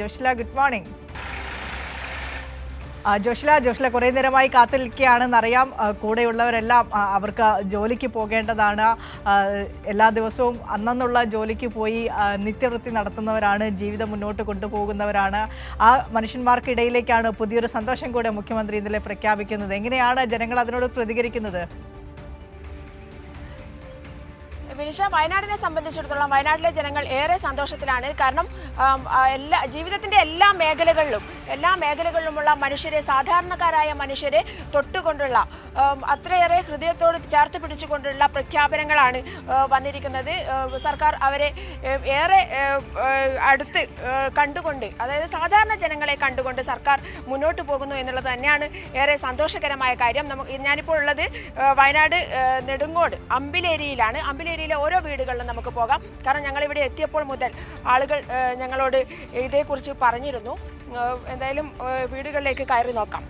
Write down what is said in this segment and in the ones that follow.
Joshila good morning Joshila Joshila കുറേ നേരമായി കാത്തിരിക്കുകയാണെന്നറിയാം. കൂടെയുള്ളവരെല്ലാം അവർക്ക് ജോലിക്ക് പോകേണ്ടതാണ്. എല്ലാ ദിവസവും അന്നന്നുള്ള ജോലിക്ക് പോയി നിത്യവൃത്തി നടത്തുന്നവരാണ് ജീവിതം മുന്നോട്ട് കൊണ്ടുപോകുന്നവരാണ്. ആ മനുഷ്യന്മാർക്കിടയിലേക്കാണ് പുതിയൊരു സന്തോഷം കൂടെ മുഖ്യമന്ത്രി ഇന്നലെ പ്രഖ്യാപിക്കുന്നത്. എങ്ങനെയാണ് ജനങ്ങൾ അതിനോട് പ്രതികരിക്കുന്നത്? വിനിഷ വയനാടിനെ സംബന്ധിച്ചിടത്തോളം വയനാട്ടിലെ ജനങ്ങൾ ഏറെ സന്തോഷത്തിലാണ്. കാരണം എല്ലാ ജീവിതത്തിന്റെ എല്ലാ മേഖലകളിലും എല്ലാ മേഖലകളിലുമുള്ള മനുഷ്യരെ സാധാരണക്കാരായ മനുഷ്യരെ തൊട്ടുകൊണ്ടുള്ള അത്രയേറെ ഹൃദയത്തോട് ചേർത്ത് പിടിച്ചുകൊണ്ടുള്ള പ്രഖ്യാപനങ്ങളാണ് വന്നിരിക്കുന്നത്. സർക്കാർ അവരെ ഏറെ അടുത്ത് കണ്ടുകൊണ്ട് അതായത് സാധാരണ ജനങ്ങളെ കണ്ടുകൊണ്ട് സർക്കാർ മുന്നോട്ട് പോകുന്നു എന്നുള്ളത് തന്നെയാണ് ഏറെ സന്തോഷകരമായ കാര്യം. നമുക്ക് ഞാനിപ്പോൾ ഉള്ളത് വയനാട് നെടുങ്ങോട് അമ്പിലേരിയിലാണ്. അമ്പിലേരിയിലെ ഓരോ വീടുകളിലും നമുക്ക് പോകാം. കാരണം ഞങ്ങൾ ഇവിടെ എത്തിയപ്പോൾ മുതൽ ആളുകൾ ഞങ്ങളോട് ഇതേക്കുറിച്ച് പറഞ്ഞിരുന്നു. എന്തായാലും വീടുകളിലേക്ക് കയറി നോക്കാം.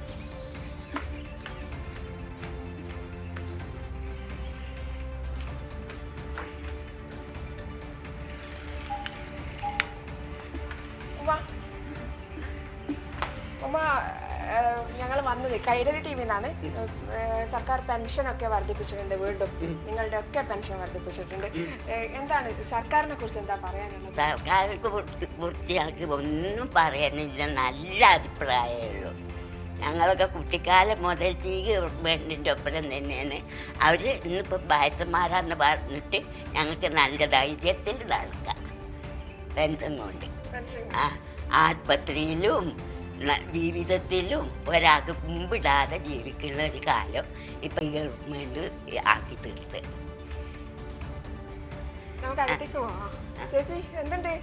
കൈരളി ടീമിൽ നിന്നാണ് സർക്കാർ പെൻഷനൊക്കെ വർദ്ധിപ്പിച്ചിട്ടുണ്ട് വീണ്ടും. നിങ്ങളുടെ ഒക്കെ പെൻഷൻ വർദ്ധിപ്പിച്ചിട്ടുണ്ട്. എന്താണ് സർക്കാരിനെ കുറിച്ച് എന്താ പറയാനുള്ളത്? സർക്കാരിനെ കുറിച്ച് ഒന്നും പറയാനില്ല നല്ല അഭിപ്രായമുള്ളൂ. ഞങ്ങളൊക്കെ കുട്ടിക്കാലം മുതൽ ഈ വേണ്ടിന്റെ ഒപ്പം തന്നെയാണ്. അവർ ഇന്നിപ്പോൾ ബാച്ചന്മാരാന്ന് പറഞ്ഞിട്ട് ഞങ്ങൾക്ക് നല്ല ധൈര്യത്തിൽ നടക്കാം പെൻഷൻ കൊണ്ട് ആ ആസ്പത്രിയിലും ജീവിതത്തിലും ഒരാൾക്ക് മുമ്പിടാതെ ജീവിക്കുന്ന ഒരു കാലം ഇപ്പം ഈ ഗവൺമെന്റ് ആക്കി തീർത്ത്. നമുക്ക് അകത്തേക്ക് പോവാം. ചേച്ചി എന്തുണ്ട്?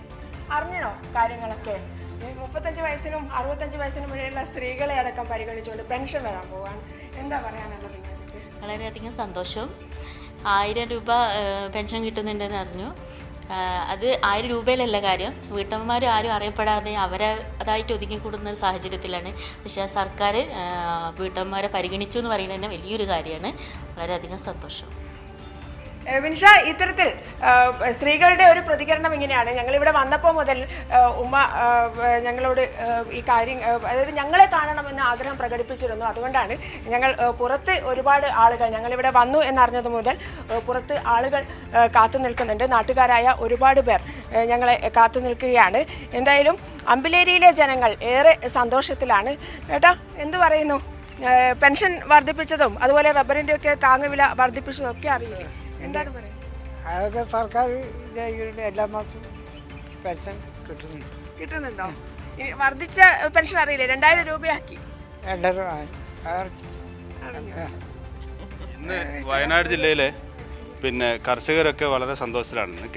അറിഞ്ഞോ കാര്യങ്ങളൊക്കെ? മുപ്പത്തഞ്ച് വയസ്സിനും അറുപത്തഞ്ച് വയസ്സിനും ഇടയിലുള്ള സ്ത്രീകളെ അടക്കം പരിഗണിച്ചുകൊണ്ട് പെൻഷൻ വരാൻ പോവാണ്. എന്താ പറയാനുള്ളത് നിങ്ങൾക്ക്? വളരെയധികം സന്തോഷം. ആയിരം രൂപ പെൻഷൻ കിട്ടുന്നുണ്ടെന്ന് അറിഞ്ഞു. അത് ആയിരം രൂപയിലല്ല കാര്യം. വീട്ടമ്മമാർ ആരും അറിയപ്പെടാതെ അവരെ അതായിട്ട് ഒതുങ്ങിക്കൂടുന്ന ഒരു സാഹചര്യത്തിലാണ്. പക്ഷേ സർക്കാർ വീട്ടമ്മമാരെ പരിഗണിച്ചു എന്ന് പറയുന്നത് തന്നെ വലിയൊരു കാര്യമാണ്. വളരെയധികം സന്തോഷം. വിൻഷ ഇത്തരത്തിൽ സ്ത്രീകളുടെ ഒരു പ്രതികരണം ഇങ്ങനെയാണ്. ഞങ്ങൾ ഇവിടെ വന്നപ്പോൾ മുതൽ ഉമ്മ ഞങ്ങളോട് ഈ കാര്യം അതായത് ഞങ്ങളെ കാണണമെന്ന് ആഗ്രഹം പ്രകടിപ്പിച്ചിരുന്നു. അതുകൊണ്ടാണ് ഞങ്ങൾ പുറത്ത് ഒരുപാട് ആളുകൾ ഞങ്ങളിവിടെ വന്നു എന്നറിഞ്ഞത് മുതൽ പുറത്ത് ആളുകൾ കാത്തു നിൽക്കുന്നുണ്ട്. നാട്ടുകാരായ ഒരുപാട് പേർ ഞങ്ങളെ കാത്തു നിൽക്കുകയാണ്. എന്തായാലും അമ്പിലേരിയിലെ ജനങ്ങൾ ഏറെ സന്തോഷത്തിലാണ്. ഏട്ടാ എന്തു പറയുന്നു? പെൻഷൻ വർദ്ധിപ്പിച്ചതും അതുപോലെ റബ്ബറിന്റെയൊക്കെ താങ്ങുവില വർദ്ധിപ്പിച്ചതും ഒക്കെ അറിയില്ലേ? എന്താണ് പറയുന്നത് അതൊക്കെ സർക്കാർ എല്ലാ മാസവും പെൻഷൻ കിട്ടുന്നുണ്ട്. കിട്ടുന്നുണ്ടോ? ഈ വർദ്ധിച്ച പെൻഷൻ അറിയില്ലേ? രണ്ടായിരം രൂപയാക്കി. രണ്ടര. ഇന്ന് വയനാട് ജില്ലയിലെ പിന്നെ കർഷകരൊക്കെ വളരെ സന്തോഷത്തിലാണ്. ഇന്ന്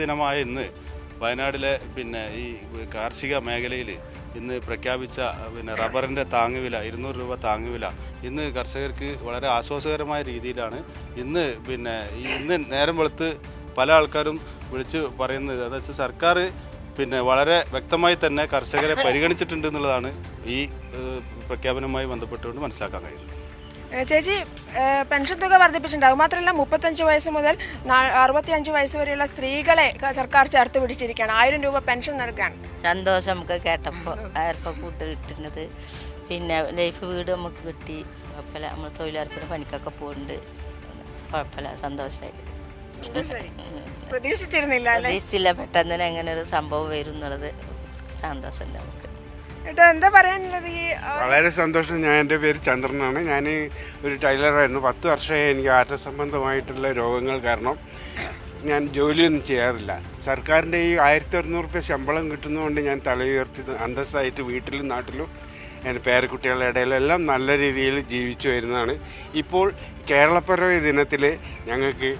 ദിനമായ ഇന്ന് വയനാടിലെ പിന്നെ ഈ കാർഷിക മേഖലയിൽ ഇന്ന് പ്രഖ്യാപിച്ച പിന്നെ റബ്ബറിന്റെ താങ്ങുവില ഇരുന്നൂറ് രൂപ താങ്ങുവില ഇന്ന് കർഷകർക്ക് വളരെ ആശ്വാസകരമായ രീതിയിലാണ് ഇന്ന് പിന്നെ ഇന്ന് നേരം വെളുത്ത് പല ആൾക്കാരും വിളിച്ച് പറയുന്നത് അതായത് സർക്കാർ പിന്നെ വളരെ വ്യക്തമായി തന്നെ കർഷകരെ പരിഗണിച്ചിട്ടുണ്ട് എന്നുള്ളതാണ് ഈ പ്രഖ്യാപനവുമായി ബന്ധപ്പെട്ടുകൊണ്ട് മനസ്സിലാക്കാൻ കഴിയുന്നത്. ചേച്ചി പെൻഷൻ തുക വർദ്ധിപ്പിച്ചിട്ടുണ്ട്. അത് മാത്രമല്ല മുപ്പത്തഞ്ച് വയസ്സ് മുതൽ അറുപത്തി അഞ്ച് വയസ്സ് വരെയുള്ള സ്ത്രീകളെ സർക്കാർ ചേർത്ത് പിടിച്ചിരിക്കുകയാണ്. ആയിരം രൂപ പെൻഷൻ നൽകാൻ. സന്തോഷം നമുക്ക് കേട്ടപ്പോൾ ആയിരം കൂട്ട് കിട്ടുന്നത്. പിന്നെ ലൈഫ് വീട് നമുക്ക് കിട്ടി. കുഴപ്പമില്ല. നമ്മൾ തൊഴിലുറപ്പിന് പണിക്കൊക്കെ പോകുന്നുണ്ട് കുഴപ്പമില്ല. സന്തോഷമായി പ്രതീക്ഷിച്ചിരുന്നില്ല പ്രതീക്ഷിച്ചില്ല. പെട്ടെന്ന് തന്നെ അങ്ങനെ ഒരു സംഭവം വരും എന്നുള്ളത് സന്തോഷമുണ്ട് നമുക്ക്. എന്താ വളരെ സന്തോഷം. ഞാൻ എന്റെ പേര് ചന്ദ്രനാണ്. ഞാൻ ഒരു ടൈലറായിരുന്നു. പത്ത് വർഷമായി എനിക്ക് ആറ്റ സംബന്ധമായിട്ടുള്ള രോഗങ്ങൾ കാരണം ഞാൻ ജോലിയൊന്നും ചെയ്യാറില്ല. സർക്കാരിന്റെ ഈ ആയിരത്തി അറുന്നൂറ് രൂപ ശമ്പളം കിട്ടുന്നതുകൊണ്ട് ഞാൻ തലയുയർത്തി അന്തസ്സായിട്ട് വീട്ടിലും നാട്ടിലും എന്റെ പേരക്കുട്ടികളുടെ ഇടയിലെല്ലാം നല്ല രീതിയിൽ ജീവിച്ചു വരുന്നതാണ്. ഇപ്പോൾ കേരളപ്പിറവി ദിനത്തിൽ ഞങ്ങൾക്ക്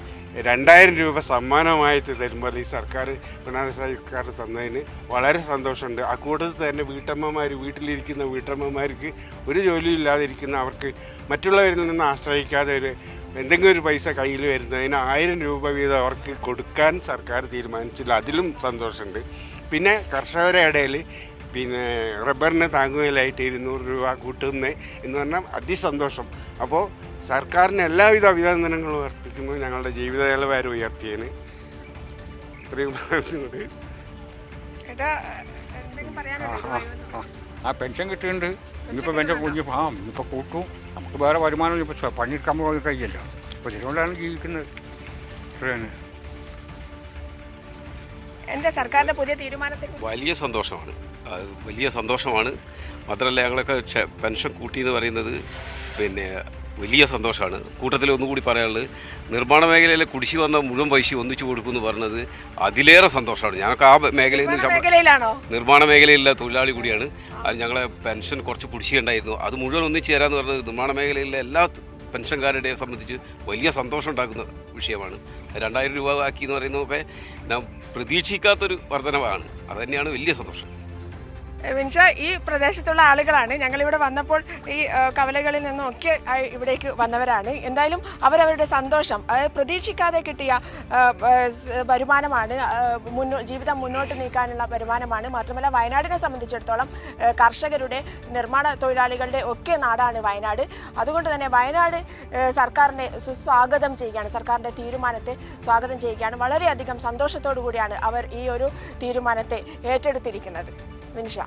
രണ്ടായിരം രൂപ സമ്മാനമായിട്ട് തരുമ്പോൾ ഈ സർക്കാർ പിണറായി സർക്കാർ തന്നതിന് വളരെ സന്തോഷമുണ്ട്. ആ കൂട്ടത്തിൽ തന്നെ വീട്ടമ്മമാർ വീട്ടിലിരിക്കുന്ന വീട്ടമ്മമാർക്ക് ഒരു ജോലിയും ഇല്ലാതിരിക്കുന്ന അവർക്ക് മറ്റുള്ളവരിൽ നിന്ന് ആശ്രയിക്കാതെ ഒരു എന്തെങ്കിലും ഒരു പൈസ കയ്യിൽ വരുന്നതിന് ആയിരം രൂപ വീതം അവർക്ക് കൊടുക്കാൻ സർക്കാർ തീരുമാനിച്ചില്ല. അതിലും സന്തോഷമുണ്ട്. പിന്നെ കർഷകരുടെ ഇടയിൽ പിന്നെ റബ്ബറിന് താങ്ങുവിലായിട്ട് ഇരുന്നൂറ് രൂപ കൂട്ടുന്നത് എന്ന് പറഞ്ഞാൽ അതിസന്തോഷം. അപ്പോൾ സർക്കാരിന് എല്ലാവിധ അഭിനന്ദനങ്ങളും അർപ്പിക്കുന്നു ഞങ്ങളുടെ ജീവിത നിലവാരം ഉയർത്തിയതിന് ഇത്രയും എന്തെങ്കിലും ആ ആ ആ. പെൻഷൻ കിട്ടിയിട്ടുണ്ട്. ഇനിയിപ്പോൾ പെൻഷൻ കുഞ്ഞ് ആ ഇനിയിപ്പോൾ കൂട്ടു. നമുക്ക് വേറെ വരുമാനം ഇപ്പോൾ പണിയെടുക്കാൻ പോയി കഴിയല്ലോ അപ്പോൾ ഇതുകൊണ്ടാണ് ജീവിക്കുന്നത്. ഇത്രയാണ്. എന്താ സർക്കാരിന്റെ പുതിയ തീരുമാനത്തിൽ വലിയ സന്തോഷമാണ്. വലിയ സന്തോഷമാണ്. മാത്രമല്ല ഞങ്ങളൊക്കെ പെൻഷൻ കൂട്ടി എന്ന് പറയുന്നത് പിന്നെ വലിയ സന്തോഷമാണ്. കൂട്ടത്തിൽ ഒന്നുകൂടി പറയാനുള്ളത് നിർമ്മാണ മേഖലയിലെ കുടിശ്ശി വന്ന മുഴുവൻ പൈസ ഒന്നിച്ചു കൊടുക്കുമെന്ന് പറഞ്ഞത് അതിലേറെ സന്തോഷമാണ്. ഞങ്ങൾക്ക് ആ മേഖലയിൽ നിന്ന് നിർമ്മാണ മേഖലയിലെ തൊഴിലാളി കൂടിയാണ്. അത് ഞങ്ങളെ പെൻഷൻ കുറച്ച് കുടിശ്ശിയുണ്ടായിരുന്നു അത് മുഴുവൻ ഒന്നിച്ചു തരാമെന്ന് പറഞ്ഞത് നിർമ്മാണ മേഖലയിലെ എല്ലാ പെൻഷൻകാരുടെ സംബന്ധിച്ച് വലിയ സന്തോഷം ഉണ്ടാക്കുന്ന വിഷയമാണ്. രണ്ടായിരം രൂപ ആക്കി എന്ന് പറയുന്നതൊക്കെ നാം പ്രതീക്ഷിക്കാത്തൊരു വർധനവാണ്. അതുതന്നെയാണ് വലിയ സന്തോഷം. വിൻഷ ഈ പ്രദേശത്തുള്ള ആളുകളാണ്. ഞങ്ങളിവിടെ വന്നപ്പോൾ ഈ കവലകളിൽ നിന്നൊക്കെ ഇവിടേക്ക് വന്നവരാണ്. എന്തായാലും അവരവരുടെ സന്തോഷം അതായത് പ്രതീക്ഷിക്കാതെ കിട്ടിയ വരുമാനമാണ് മുന്നോ ജീവിതം മുന്നോട്ട് നീക്കാനുള്ള വരുമാനമാണ്. മാത്രമല്ല വയനാടിനെ സംബന്ധിച്ചിടത്തോളം കർഷകരുടെ നിർമ്മാണ തൊഴിലാളികളുടെ ഒക്കെ നാടാണ് വയനാട്. അതുകൊണ്ട് തന്നെ വയനാട് സർക്കാരിനെ സുസ്വാഗതം ചെയ്യുകയാണ് സർക്കാരിന്റെ തീരുമാനത്തെ സ്വാഗതം ചെയ്യുകയാണ്. വളരെയധികം സന്തോഷത്തോടു കൂടിയാണ് അവർ ഈ ഒരു തീരുമാനത്തെ ഏറ്റെടുത്തിരിക്കുന്നത്. വിൻഷ